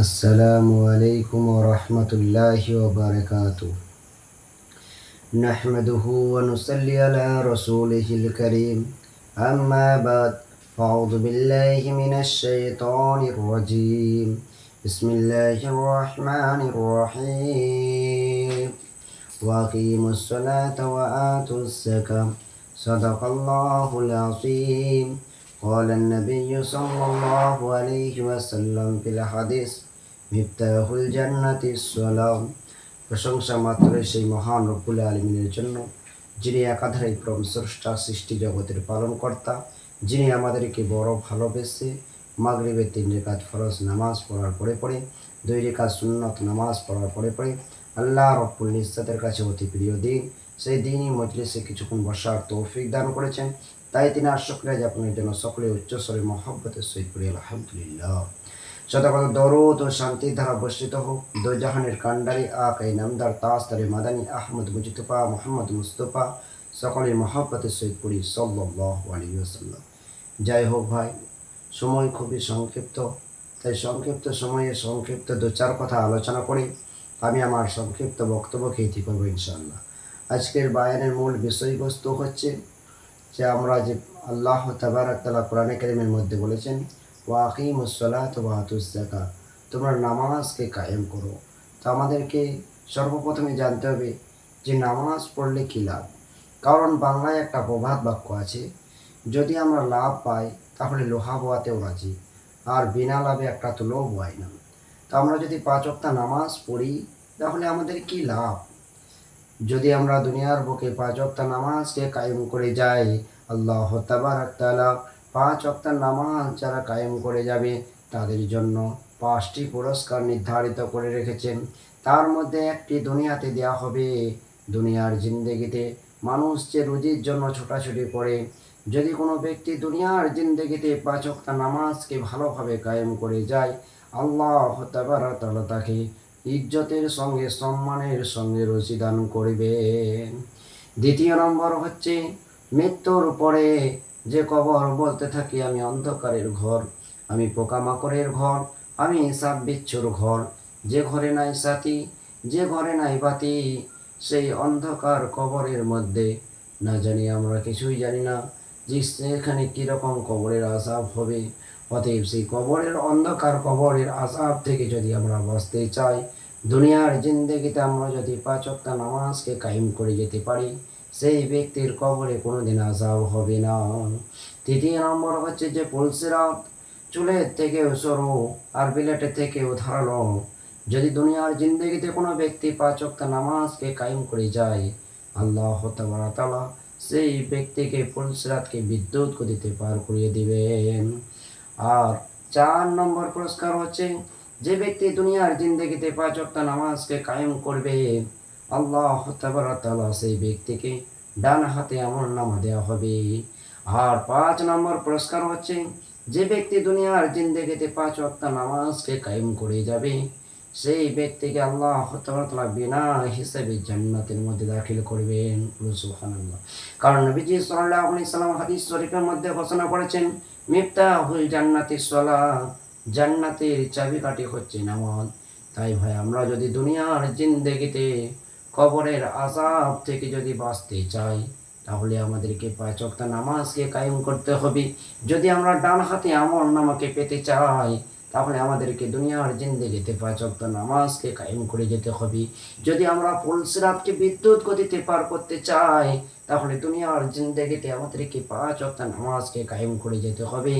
السلام عليكم ورحمة الله وبركاته. نحمده ونصلي على رسوله الكريم. أما بعد فأعوذ بالله من الشيطان الرجيم. بسم الله الرحمن الرحيم. وأقيموا الصلاة وآتوا الزكاة. صدق الله العظيم. قال النبي صلى الله عليه وسلم في الحديث মিফতাহুল জান্নাতি সালাম। প্রশংসা মাত্রই সেই মহান রব্বুল আলমিনের জন্য, যিনি একাধারে ক্রম স্রষ্টা, সৃষ্টি জগতের পালনকর্তা, যিনি আমাদেরকে বড় ভালোবেসে মাগরিবের তিন রেখাত ফরজ নামাজ পড়ার পরে পরে, দুই রেখা সুন্নত নামাজ পড়ার পরে পরে আল্লাহ রব্বুল ইস্তাদের কাছে অতি প্রিয় দিন। সেই দিনই মজলিসে কিছুক্ষণ বসার তৌফিক দান করেছেন। তাই তিনি আশক্রিয়া যাপনের জন্য সকলে উচ্চস্বরে মহব্বতের সহিত করি আলহামদুলিল্লাহ। শতকত দরুদ ও শান্তির ধারা বর্ষিত হোক। দোজাহানের কান্ডারি আকাই নামদার তাস্তারে মাদানী আহমদ মুজিতফা, মোহাম্মদ মুস্তফা সকলের মহব্বতের সহিত করি সাল্লাহ যাই হোক ভাই, সময় খুবই সংক্ষিপ্ত। তাই সংক্ষিপ্ত সময়ে সংক্ষিপ্ত দু চার কথা আলোচনা করে আমি আমার সংক্ষিপ্ত বক্তব্যকে ইতি করব ইনশাল্লাহ আজকের বায়ানের মূল বিষয়বস্তু হচ্ছে যে আমরা যে আল্লাহ তাবারাকাল্লাহ কোরআনে কারিমের মধ্যে বলেছেন ওয়াকিম উসলাত ওয়াতুজাকা তোমরা নামাজকে কায়েম করো। তো আমাদেরকে সর্বপ্রথমে জানতে হবে যে নামাজ পড়লে কী লাভ? কারণ বাংলায় একটা প্রভাত বাক্য আছে, যদি আমরা লাভ পাই, তাহলে লোহা বোয়াতেও রাজি, আর বিনা লাভে একটা তুলোও বয় না। তো আমরা যদি পাঁচ অক্তা নামাজ পড়ি, তাহলে আমাদের কি লাভ? যদি আমরা দুনিয়ার বুকে পাঁচ অক্তা নামাজকে কায়েম করে যাই, আল্লাহ তাবারাক তাআলা পাঁচ অক্তার নামাজ যারা কায়েম করে যাবে, তাদের জন্য পাঁচটি পুরস্কার নির্ধারিত করে রেখেছেন। তার মধ্যে একটি দুনিয়াতে দেয়া হবে। দুনিয়ার জিন্দগিতে মানুষ যে রুজির জন্য ছোটাছুটি করে। যদি কোনো ব্যক্তি দুনিয়ার জিন্দগিতে পাঁচ অক্তা নামাজকে ভালোভাবে কায়েম করে যায়, আল্লাহ তাবারাক তাআলা তাকে ইজ্জতের সঙ্গে, সম্মানের সঙ্গে রুচি দান করবেন। দ্বিতীয় নম্বর হচ্ছে, মৃত্যুর পরে যে কবর বলতে থাকি আমি অন্ধকারের ঘর, আমি পোকামাকড়ের ঘর, আমি সাপ বিচ্ছুর ঘর। যে ঘরে নাই সাথী যে ঘরে নাই বাতি, সেই অন্ধকার কবরের মধ্যে। না জানি আমরা কিছুই জানি না যে সেখানে কীরকম কবরের আসাব হবে। অতএব সেই কবরের অন্ধকার কবরের আসাব থেকে যদি আমরা বাঁচতে চাই, দুনিয়ার জিন্দগিতে আমরা যদি পাঁচক্তা নামাজকে কায়েম করে যেতে পারি সেই ব্যক্তির কবরে কোনোদিন আসাব হবে না। তৃতীয় নম্বর হচ্ছে যে, পুলসিরাত চুলের থেকেও সরু আর বিলেটের থেকেও ধারালো। যদি দুনিয়ার জিন্দগিতে কোনো ব্যক্তি পাঁচক্তা নামাজকে কায়েম করে যায়, আল্লাহ তালা সেই ব্যক্তিকে পুলসিরাতকে বিদ্যুৎ গতিতে পার করিয়ে দিবেন। আর চার নম্বর পুরস্কার হচ্ছে, যে ব্যক্তি দুনিয়ার জিন্দগিতে পাঁচ অক্টা নামাজকে কায়েম করবে আল্লাহ তালা সেই ব্যক্তিকে ডান হাতে আমল নামা দেওয়া হবে। আর পাঁচ নম্বর পুরস্কার হচ্ছে, যে ব্যক্তি দুনিয়ার জিন্দগিতে পাঁচ অক্টা নামাজকে কায়েম করে যাবে, সেই ব্যক্তিকে আল্লাহ তালা বিনা হিসেবে জান্নাতের মধ্যে দাখিল করবেন। সুবহানাল্লাহ। কারণ নবীজি সাল্লাহ আলি সাল্লাম হাদিস শরীফের মধ্যে ঘোষণা করেছেন, মিফতাহুল জান্নাতি সলা জান্নাতের চাবিকাঠি হচ্ছে নামাজ। তাই ভাই, আমরা যদি দুনিয়ার জিন্দেগিতে কবরের আজাব থেকে যদি বাঁচতে চাই, তাহলে আমাদেরকে পাঁচ অক্তা নামাজকে কায়েম করতে হবে। যদি আমরা ডান হাতে আমল নামাকে পেতে চাই, তাহলে আমাদেরকে দুনিয়ার জিন্দেগিতে পাঁচ অক্ত নামাজকে কায়েম করে যেতে হবে। যদি আমরা পুলসিরাতকে বিদ্যুৎ গতিতে পার করতে চাই, তাহলে দুনিয়ার জিন্দেগিতে আমাদেরকে পাঁচ অক্ত নামাজকে কায়েম করে যেতে হবে।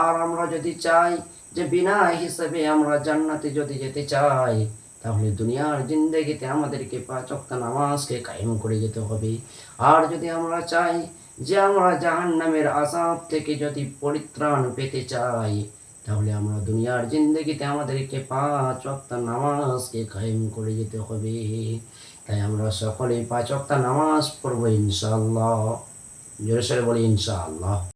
আর আমরা যদি চাই যে বিনা হিসেবে আমরা জান্নাতে যদি যেতে চাই তাহলে দুনিয়ার জিন্দেগিতে আমাদেরকে পাঁচ নামাজকে কায়েম করে যেতে হবে। আর যদি আমরা চাই যে আমরা জাহান নামের আসাব থেকে যদি পরিত্রাণ পেতে চাই, তাহলে আমরা দুনিয়ার জিন্দগিতে আমাদেরকে পাঁচ অক্তা নামাজকে কায়েম করে যেতে হবে। তাই আমরা সকলে পাঁচ অক্তা নামাজ পড়ব ইনশাআল্লাহ। জোরে বলি ইনশাআল্লাহ।